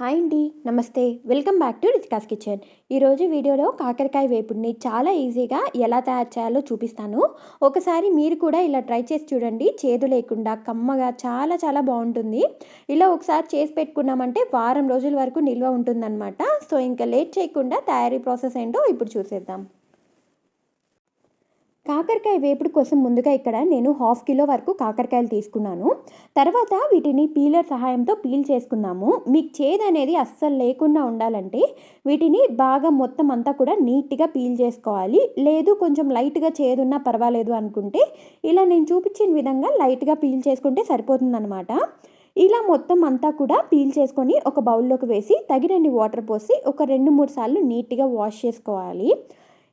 Hi అండి నమస్తే. Welcome back to Richika's kitchen. ఈరోజు వీడియోలో కాకరకాయ వేపుడిని చాలా ఈజీగా ఎలా తయారు చేయాలో చూపిస్తాను. ఒకసారి మీరు కూడా ఇలా ట్రై చేసి చూడండి. చేదు లేకుండా కమ్మగా చాలా చాలా బాగుంటుంది. ఇలా ఒకసారి చేసి పెట్టుకున్నామంటే వారం రోజుల వరకు నిల్వ ఉంటుందన్నమాట. సో ఇంకా లేట్ చేయకుండా తయారీ ప్రాసెస్ ఏంటో ఇప్పుడు చూసేద్దాం. కాకరకాయ వేపుడు కోసం ముందుగా ఇక్కడ నేను హాఫ్ కిలో వరకు కాకరకాయలు తీసుకున్నాను. తర్వాత వీటిని పీలర్ సహాయంతో పీల్ చేసుకుందాము. మీకు చేదు అనేది అస్సలు లేకుండా ఉండాలంటే వీటిని బాగా మొత్తం అంతా కూడా నీట్గా పీల్ చేసుకోవాలి. లేదు కొంచెం లైట్గా చేదున్నా పర్వాలేదు అనుకుంటే ఇలా నేను చూపించిన విధంగా లైట్గా పీల్ చేసుకుంటే సరిపోతుందన్నమాట. ఇలా మొత్తం అంతా కూడా పీల్ చేసుకొని ఒక బౌల్లోకి వేసి తగినన్ని వాటర్ పోసి ఒక రెండు మూడు సార్లు నీట్గా వాష్ చేసుకోవాలి.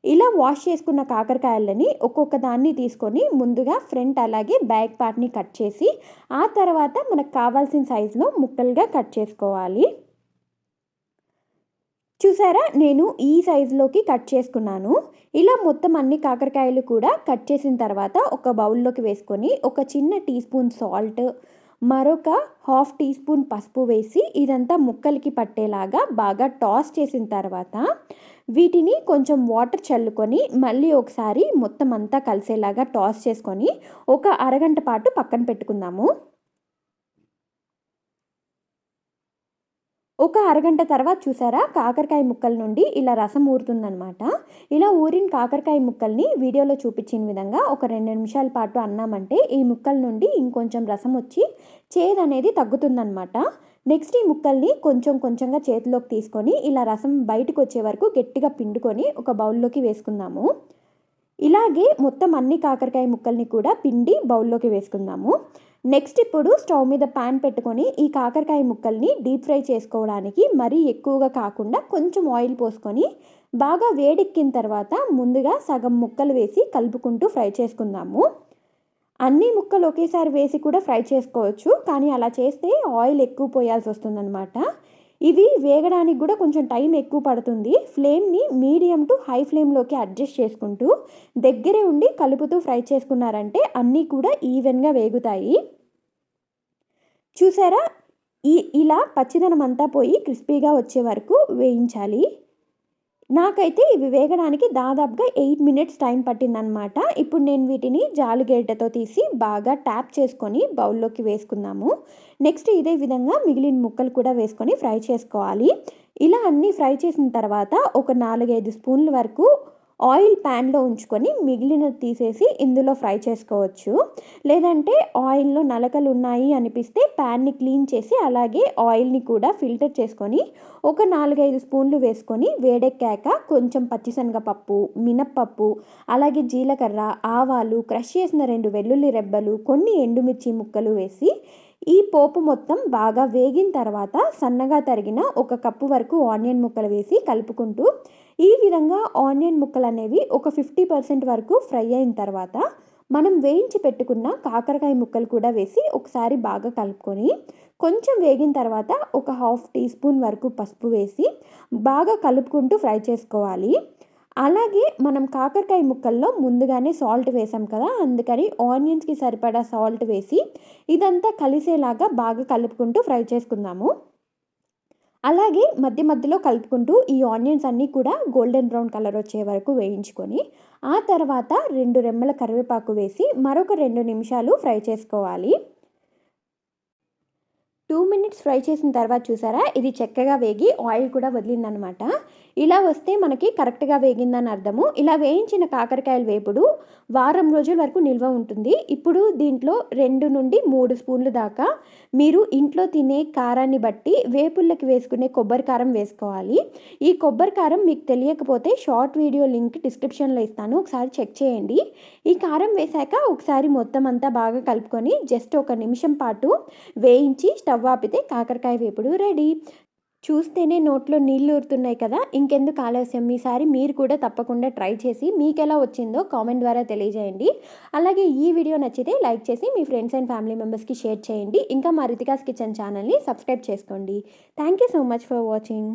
ఇలా వాష్ చేసుకున్న కాకరకాయలని ఒక్కొక్క దాన్ని తీసుకొని ముందుగా ఫ్రంట్ అలాగే బ్యాక్ పార్ట్ని కట్ చేసి ఆ తర్వాత మనకు కావాల్సిన సైజులో ముక్కలుగా కట్ చేసుకోవాలి. చూసారా? నేను ఈ సైజులోకి కట్ చేసుకున్నాను. ఇలా మొత్తం అన్ని కాకరకాయలు కూడా కట్ చేసిన తర్వాత ఒక బౌల్లోకి వేసుకొని ఒక చిన్న టీ స్పూన్ సాల్ట్ మరొక హాఫ్ టీ స్పూన్ పసుపు వేసి ఇదంతా ముక్కలకి పట్టేలాగా బాగా టాస్ చేసిన తర్వాత వీటిని కొంచెం వాటర్ చల్లుకొని మళ్ళీ ఒకసారి మొత్తం అంతా కలిసేలాగా టాస్ చేసుకొని ఒక అరగంట పాటు పక్కన పెట్టుకుందాము. ఒక అరగంట తర్వాత చూసారా? కాకరకాయ ముక్కల నుండి ఇలా రసం ఊరుతుందనమాట ఇలా ఊరిన కాకరకాయ ముక్కల్ని వీడియోలో చూపించిన విధంగా ఒక రెండు నిమిషాల పాటు అన్నామంటే ఈ ముక్కల నుండి ఇంకొంచెం రసం వచ్చి చేదు అనేది తగ్గుతుందనమాట నెక్స్ట్ ఈ ముక్కల్ని కొంచెం కొంచెంగా చేతిలోకి తీసుకొని ఇలా రసం బయటకు వచ్చే వరకు గట్టిగా పిండుకొని ఒక బౌల్లోకి వేసుకుందాము. ఇలాగే మొత్తం అన్ని కాకరకాయ ముక్కల్ని కూడా పిండి బౌల్లోకి వేసుకుందాము. నెక్స్ట్ ఇప్పుడు స్టవ్ మీద ప్యాన్ పెట్టుకొని ఈ కాకరకాయ ముక్కల్ని డీప్ ఫ్రై చేసుకోవడానికి మరీ ఎక్కువగా కాకుండా కొంచెం ఆయిల్ పోసుకొని బాగా వేడెక్కిన తర్వాత ముందుగా సగం ముక్కలు వేసి కలుపుకుంటూ ఫ్రై చేసుకుందాము. అన్ని ముక్కలు ఒకేసారి వేసి కూడా ఫ్రై చేసుకోవచ్చు. కానీ అలా చేస్తే ఆయిల్ ఎక్కువ పోయాల్సి వస్తుందన్నమాట. ఇవి వేగడానికి కూడా కొంచెం టైం ఎక్కువ పడుతుంది. ఫ్లేమ్ని మీడియం టు హై ఫ్లేమ్లోకి అడ్జస్ట్ చేసుకుంటూ దగ్గరే ఉండి కలుపుతూ ఫ్రై చేసుకున్నారంటే అన్నీ కూడా ఈవెన్గా వేగుతాయి. చూసారా? ఈ ఇలా పచ్చిదనం అంతా పోయి క్రిస్పీగా వచ్చే వరకు వేయించాలి. నాకైతే ఇవి వేగడానికి దాదాపుగా ఎయిట్ మినిట్స్ టైం పట్టిందనమాట ఇప్పుడు నేను వీటిని జాలుగేటతో తీసి బాగా ట్యాప్ చేసుకొని బౌల్లోకి వేసుకుందాము. నెక్స్ట్ ఇదే విధంగా మిగిలిన ముక్కలు కూడా వేసుకొని ఫ్రై చేసుకోవాలి. ఇలా అన్నీ ఫ్రై చేసిన తర్వాత ఒక నాలుగైదు స్పూన్ల వరకు ఆయిల్ ప్యాన్లో ఉంచుకొని మిగిలినది తీసేసి ఇందులో ఫ్రై చేసుకోవచ్చు. లేదంటే ఆయిల్లో నలకలు ఉన్నాయి అనిపిస్తే ప్యాన్ని క్లీన్ చేసి అలాగే ఆయిల్ని కూడా ఫిల్టర్ చేసుకొని ఒక నాలుగైదు స్పూన్లు వేసుకొని వేడెక్కాక కొంచెం పచ్చిశనగపప్పు మినప్పప్పు అలాగే జీలకర్ర ఆవాలు క్రష్ చేసిన రెండు వెల్లుల్లి రెబ్బలు కొన్ని ఎండుమిర్చి ముక్కలు వేసి ఈ పోపు మొత్తం బాగా వేగిన తర్వాత సన్నగా తరిగిన ఒక కప్పు వరకు ఆనియన్ ముక్కలు వేసి కలుపుకుంటూ ఈ విధంగా ఆనియన్ ముక్కలు అనేవి ఒక ఫిఫ్టీ పర్సెంట్ వరకు ఫ్రై అయిన తర్వాత మనం వేయించి పెట్టుకున్న కాకరకాయ ముక్కలు కూడా వేసి ఒకసారి బాగా కలుపుకొని కొంచెం వేగిన తర్వాత ఒక హాఫ్ టీ స్పూన్ వరకు పసుపు వేసి బాగా కలుపుకుంటూ ఫ్రై చేసుకోవాలి. అలాగే మనం కాకరకాయ ముక్కల్లో ముందుగానే సాల్ట్ వేసాం కదా అందుకని ఆనియన్స్కి సరిపడా సాల్ట్ వేసి ఇదంతా కలిసేలాగా బాగా కలుపుకుంటూ ఫ్రై చేసుకుందాము. అలాగే మధ్య మధ్యలో కలుపుకుంటూ ఈ ఆనియన్స్ అన్నీ కూడా గోల్డెన్ బ్రౌన్ కలర్ వచ్చే వరకు వేయించుకొని ఆ తర్వాత రెండు రెమ్మల కరివేపాకు వేసి మరొక రెండు నిమిషాలు ఫ్రై చేసుకోవాలి. టూ మినిట్స్ ఫ్రై చేసిన తర్వాత చూసారా? ఇది చక్కగా వేగి ఆయిల్ కూడా వదిలిందనమాట. ఇలా వస్తే మనకి కరెక్ట్గా వేగిందని అర్థము. ఇలా వేయించిన కాకరకాయల వేపుడు వారం రోజుల వరకు నిల్వ ఉంటుంది. ఇప్పుడు దీంట్లో రెండు నుండి మూడు స్పూన్లు దాకా మీరు ఇంట్లో తినే కారాన్ని బట్టి వేపుళ్ళకి వేసుకునే కొబ్బరి కారం వేసుకోవాలి. ఈ కొబ్బరి కారం మీకు తెలియకపోతే షార్ట్ వీడియో లింక్ డిస్క్రిప్షన్లో ఇస్తాను. ఒకసారి చెక్ చేయండి. ఈ కారం వేశాక ఒకసారి మొత్తం అంతా బాగా కలుపుకొని జస్ట్ ఒక నిమిషం పాటు వేయించి స్టవ్ ఆపితే కాకరకాయ వేపుడు రెడీ. చూస్తేనే నోట్లో నీళ్ళు ఊరుతున్నాయి కదా ఇంకెందుకు ఆలస్యం? ఈసారి మీరు కూడా తప్పకుండా ట్రై చేసి మీకు ఎలా వచ్చిందో కామెంట్ ద్వారా తెలియజేయండి. అలాగే ఈ వీడియో నచ్చితే లైక్ చేసి మీ ఫ్రెండ్స్ అండ్ ఫ్యామిలీ మెంబర్స్కి షేర్ చేయండి. ఇంకా మా రితికాస్ కిచెన్ ఛానల్ని సబ్స్క్రైబ్ చేసుకోండి. Thank you so much for watching.